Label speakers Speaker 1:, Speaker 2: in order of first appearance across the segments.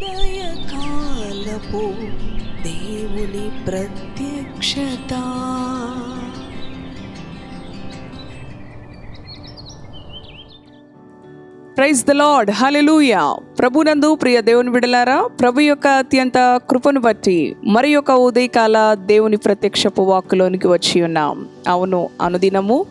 Speaker 1: ఉదయకాలపు దేవుని ప్రత్యక్షత.
Speaker 2: ప్రైజ్ ద లార్డ్ హలెలూయా ప్రభునందు ప్రియ దేవుని బిడలారా ప్రభు యొక్క అత్యంత కృపను బట్టి మరి యొక్క ఉదయకాల దేవుని ప్రత్యక్షపు వాక్కులోనికి వచ్చి ఉన్నాం. అవును అనుదినము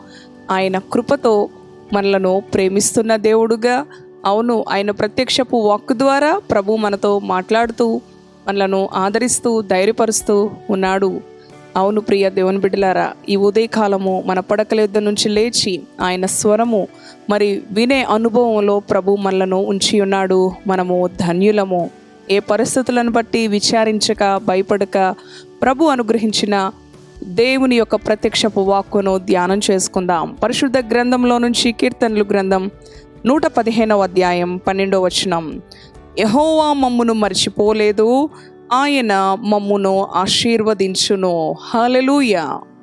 Speaker 2: ఆయన కృపతో మనలను ప్రేమిస్తున్న దేవుడుగా అవును ఆయన ప్రత్యక్షపు వాక్కు ద్వారా ప్రభు మనతో మాట్లాడుతూ మనలను ఆదరిస్తూ ధైర్యపరుస్తూ ఉన్నాడు. అవును ప్రియ దేవుని బిడ్డలారా ఈ ఉదయకాలము మన పడకల యుద్ధ నుంచి లేచి ఆయన స్వరము మరి వినే అనుభవంలో ప్రభు మనలను ఉంచి ఉన్నాడు. మనము ధన్యులము. ఏ పరిస్థితులను బట్టి విచారించక భయపడక ప్రభు అనుగ్రహించిన దేవుని యొక్క ప్రత్యక్షపు వాక్కును ధ్యానం చేసుకుందాం. పరిశుద్ధ గ్రంథంలో నుంచి కీర్తనలు గ్రంథం నూట పదిహేనవ అధ్యాయం పన్నెండవ వచనం. యహోవా మమ్మును మర్చిపోలేదు ఆయన మమ్మును ఆశీర్వదించును. హల్లెలూయ!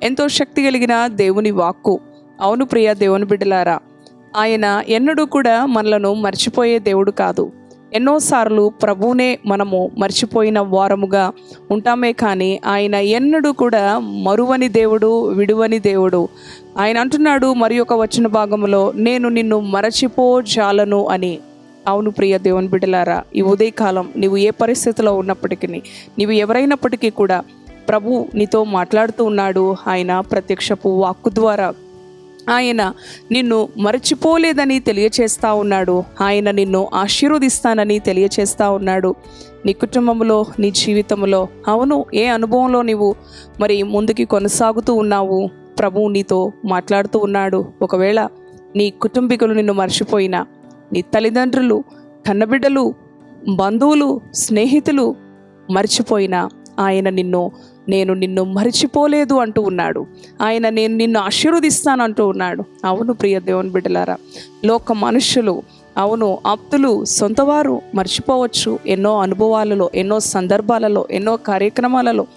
Speaker 2: ఎంతో శక్తి కలిగిన దేవుని వాక్కు. అవును ప్రియ దేవుని బిడ్డలారా ఆయన ఎన్నడూ కూడా మనలను మర్చిపోయే దేవుడు కాదు. ఎన్నోసార్లు ప్రభువునే మనము మర్చిపోయిన వారముగా ఉంటామే కానీ ఆయన ఎన్నడూ కూడా మరువని దేవుడు విడువని దేవుడు. ఆయన అంటున్నాడు మరి ఒక వచ్చిన భాగంలో నేను నిన్ను మరచిపోజాలను అని. అవును ప్రియ దేవుని బిడ్డలారా ఈ ఉదయకాలం నీవు ఏ పరిస్థితిలో ఉన్నప్పటికీ నీవు ఎవరైనప్పటికీ కూడా ప్రభు నీతో మాట్లాడుతూ ఉన్నాడు. ఆయన ప్రత్యక్షపు వాక్కు ద్వారా ఆయన నిన్ను మరచిపోలేదని తెలియచేస్తా ఉన్నాడు. ఆయన నిన్ను ఆశీర్వదిస్తానని తెలియచేస్తా ఉన్నాడు. నీ కుటుంబంలో నీ జీవితంలో అవును ఏ అనుభవంలో నీవు మరి ముందుకి కొనసాగుతూ ఉన్నావు? ప్రభువు నీతో మాట్లాడుతూ ఉన్నాడు. ఒకవేళ నీ కుటుంబీకులు నిన్ను మర్చిపోయినా నీ తల్లిదండ్రులు కన్నబిడ్డలు బంధువులు స్నేహితులు మర్చిపోయినా ఆయన నిన్ను నేను నిన్ను మరిచిపోలేదు అంటూ ఉన్నాడు. ఆయన నేను నిన్ను ఆశీర్వదిస్తాను అంటూ ఉన్నాడు. అవును ప్రియ దేవుని బిడ్డలారా లోక మనుషులు అవును ఆప్తులు సొంతవారు మర్చిపోవచ్చు. ఎన్నో అనుభవాలలో ఎన్నో సందర్భాలలో ఎన్నో కార్యక్రమాలలో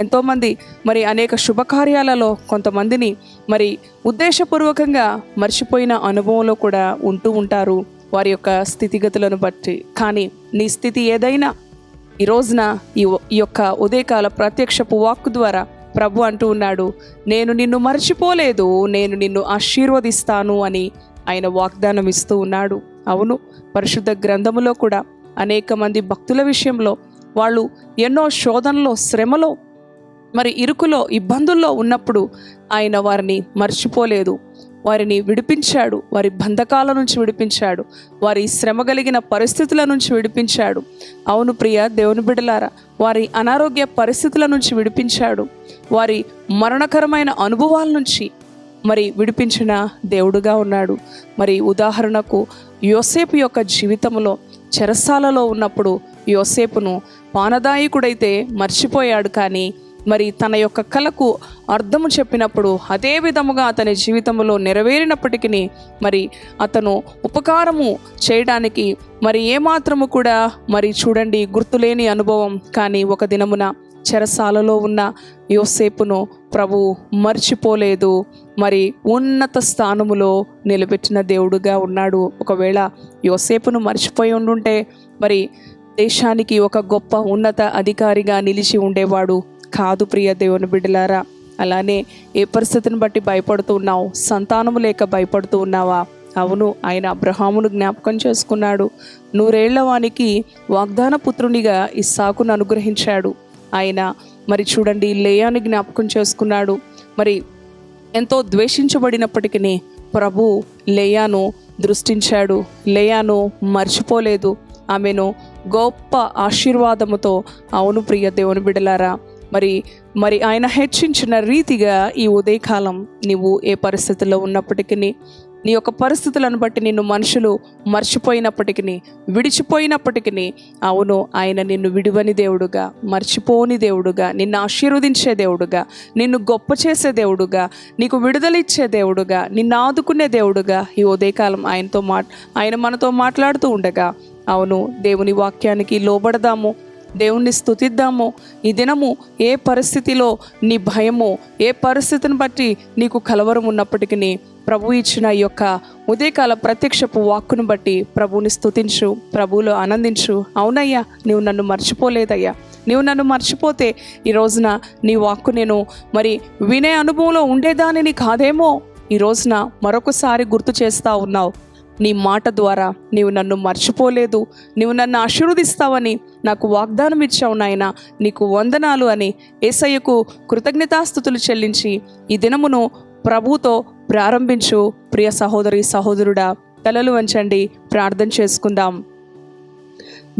Speaker 2: ఎంతోమంది మరి అనేక శుభకార్యాలలో కొంతమందిని మరి ఉద్దేశపూర్వకంగా మర్చిపోయిన అనుభవంలో కూడా ఉంటూ ఉంటారు వారి యొక్క స్థితిగతులను బట్టి. కానీ నీ స్థితి ఏదైనా ఈ రోజున ఈ ఈ యొక్క ఉదయకాల ప్రత్యక్షపు వాక్కు ద్వారా ప్రభు అంటూ ఉన్నాడు నేను నిన్ను మర్చిపోలేదు నేను నిన్ను ఆశీర్వదిస్తాను అని ఆయన వాగ్దానం ఇస్తూ ఉన్నాడు. అవును పరిశుద్ధ గ్రంథములో కూడా అనేక మంది భక్తుల విషయంలో వాళ్ళు ఎన్నో శోధనలో శ్రమలో మరి ఇరుకులో ఇబ్బందుల్లో ఉన్నప్పుడు ఆయన వారిని మర్చిపోలేదు. వారిని విడిపించాడు వారి బంధకాల నుంచి విడిపించాడు వారి శ్రమ కలిగిన పరిస్థితుల నుంచి విడిపించాడు. అవును ప్రియ దేవుని బిడలారా వారి అనారోగ్య పరిస్థితుల నుంచి విడిపించాడు వారి మరణకరమైన అనుభవాల నుంచి మరి విడిపించిన దేవుడుగా ఉన్నాడు. మరి ఉదాహరణకు యోసేపు యొక్క జీవితంలో చెరసాలలో ఉన్నప్పుడు యోసేపును పానదాయకుడైతే మర్చిపోయాడు కానీ మరి తన యొక్క కళకు అర్థము చెప్పినప్పుడు అదే విధముగా అతని జీవితంలో నెరవేరినప్పటికీ మరి అతను ఉపకారము చేయడానికి మరి ఏమాత్రము కూడా మరి చూడండి గుర్తులేని అనుభవం. కానీ ఒక దినమున చెరసాలలో ఉన్న యోసేపును ప్రభు మర్చిపోలేదు. మరి ఉన్నత స్థానములో నిలబెట్టిన దేవుడుగా ఉన్నాడు. ఒకవేళ యోసేపును మర్చిపోయి ఉండుంటే మరి దేశానికి ఒక గొప్ప ఉన్నత అధికారిగా నిలిచి ఉండేవాడు. కాదు ప్రియ దేవుని బిడ్డలారా. అలానే ఏ పరిస్థితిని బట్టి భయపడుతూ ఉన్నావు? సంతానము లేక భయపడుతూ ఉన్నావా? అవును ఆయన అబ్రహామును జ్ఞాపకం చేసుకున్నాడు. నూరేళ్ళ వానికి వాగ్దాన పుత్రునిగా ఇస్సాకును అనుగ్రహించాడు. ఆయన మరి చూడండి లేయాని జ్ఞాపకం చేసుకున్నాడు. మరి ఎంతో ద్వేషించబడినప్పటికీ ప్రభు లేయాను దృష్టించాడు. లేయాను మర్చిపోలేదు. ఆమెను గొప్ప ఆశీర్వాదముతో అవును ప్రియ దేవుని బిడలారా మరి మరి ఆయన హెచ్చించిన రీతిగా ఈ ఉదయకాలం నీవు ఏ పరిస్థితుల్లో ఉన్నప్పటికీ నీ యొక్క పరిస్థితులను బట్టి నిన్ను మనుషులు మర్చిపోయినప్పటికీ విడిచిపోయినప్పటికీ అవును ఆయన నిన్ను విడువని దేవుడుగా మర్చిపోని దేవుడుగా నిన్ను ఆశీర్వదించే దేవుడుగా నిన్ను గొప్ప చేసే దేవుడుగా నీకు విడుదలిచ్చే దేవుడుగా నిన్ను ఆదుకునే దేవుడుగా ఈ ఉదయకాలం ఆయనతో మా ఆయన మనతో మాట్లాడుతూ ఉండగా అవును దేవుని వాక్యానికి లోబడదాము. దేవుణ్ణి స్థుతిద్దాము ఈ దినము ఏ పరిస్థితిలో నీ భయము ఏ పరిస్థితిని బట్టి నీకు కలవరం ఉన్నప్పటికీ ప్రభు ఇచ్చిన ఈ యొక్క ఉదయకాల ప్రత్యక్షపు వాక్కును బట్టి ప్రభువుని స్థుతించు ప్రభువులో ఆనందించు. అవునయ్యా నీవు నన్ను మర్చిపోలేదయ్యా. నీవు నన్ను మర్చిపోతే ఈ రోజున నీ వాక్కు నేను మరి వినే అనుభవంలో ఉండేదానిని కాదేమో? ఈ రోజున మరొకసారి గుర్తు చేస్తా ఉన్నావు. నీ మాట ద్వారా నీవు నన్ను మర్చిపోలేదు. నీవు నన్ను ఆశీర్వదిస్తావని నాకు వాగ్దానం ఇచ్చావు నాయన. నీకు వందనాలు అని ఏసయ్యకు కృతజ్ఞతాస్థుతులు చెల్లించి ఈ దినమును ప్రభుతో ప్రారంభించు ప్రియ సహోదరి సహోదరుడా. తలలు వంచండి ప్రార్థన చేసుకుందాం.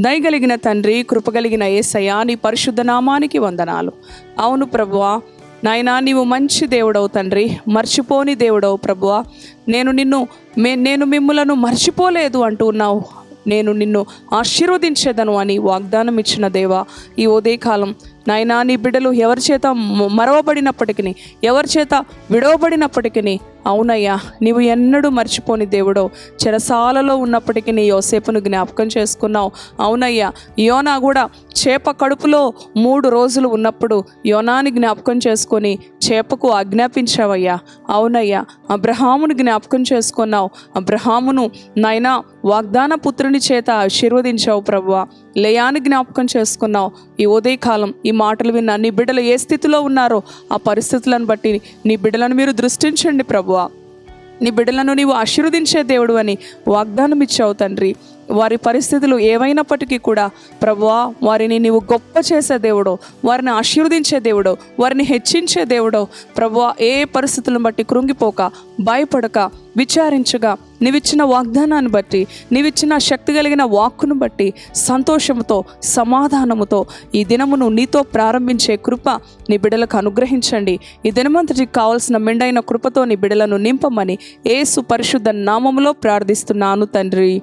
Speaker 2: దయగలిగిన తండ్రి కృపగలిగిన ఏసయ్య నీ పరిశుద్ధ నామానికి వందనాలు. అవును ప్రభువా నాయనా నీవు మంచి దేవుడవు తండ్రి. మర్చిపోని దేవుడవు ప్రభువా. నేను నిన్ను మే నేను మిమ్మలను మర్చిపోలేదు అంటూ ఉన్నావు. నేను నిన్ను ఆశీర్వదించేదను అని వాగ్దానం ఇచ్చిన దేవా ఈ ఉదయకాలం. నాయనా నీ బిడ్డలు ఎవరి చేత మ- మరవబడినప్పటికీ ఎవరి చేత విడవబడినప్పటికీ అవునయ్యా నీవు ఎన్నడూ మర్చిపోని దేవుడో. చెరసాలలో ఉన్నప్పటికీ నీ యోసేపును జ్ఞాపకం చేసుకున్నావు. అవునయ్యా యోనా కూడా చేప కడుపులో మూడు రోజులు ఉన్నప్పుడు యోనాని జ్ఞాపకం చేసుకొని చేపకు ఆజ్ఞాపించావయ్యా. అవునయ్యా అబ్రహామును జ్ఞాపకం చేసుకున్నావు. అబ్రహామును నాయనా వాగ్దాన పుత్రుని చేత ఆశీర్వదించావు ప్రభువా. లయాన్ని జ్ఞాపకం చేసుకున్నావు. ఈ ఉదయకాలం ఈ మాటలు విన్న నీ బిడ్డలు ఏ స్థితిలో ఉన్నారో ఆ పరిస్థితులను బట్టి నీ బిడ్డలను మీరు దృష్టించండి ప్రభు. ప్రభువా. నీ బిడ్డలను నీవు ఆశీర్వదించే దేవుడు అని వాగ్దానం ఇచ్చావు తండ్రి. వారి పరిస్థితులు ఏవైనప్పటికీ కూడా ప్రభువా వారిని నీవు గొప్ప చేసే దేవుడో వారిని ఆశీర్వదించే దేవుడో వారిని హెచ్చించే దేవుడో ప్రభువా ఏ పరిస్థితులను బట్టి కృంగిపోక భయపడక విచారించగా నీవిచ్చిన వాగ్దానాన్ని బట్టి నీవిచ్చిన శక్తి కలిగిన వాక్కును బట్టి సంతోషముతో సమాధానముతో ఈ దినమును నీతో ప్రారంభించే కృప నీ బిడలకు అనుగ్రహించండి. ఈ దినమంతటికి కావలసిన మెండైన కృపతో నీ బిడ్డలను నింపమని ఏసు పరిశుద్ధ నామములో ప్రార్థిస్తున్నాను తండ్రి.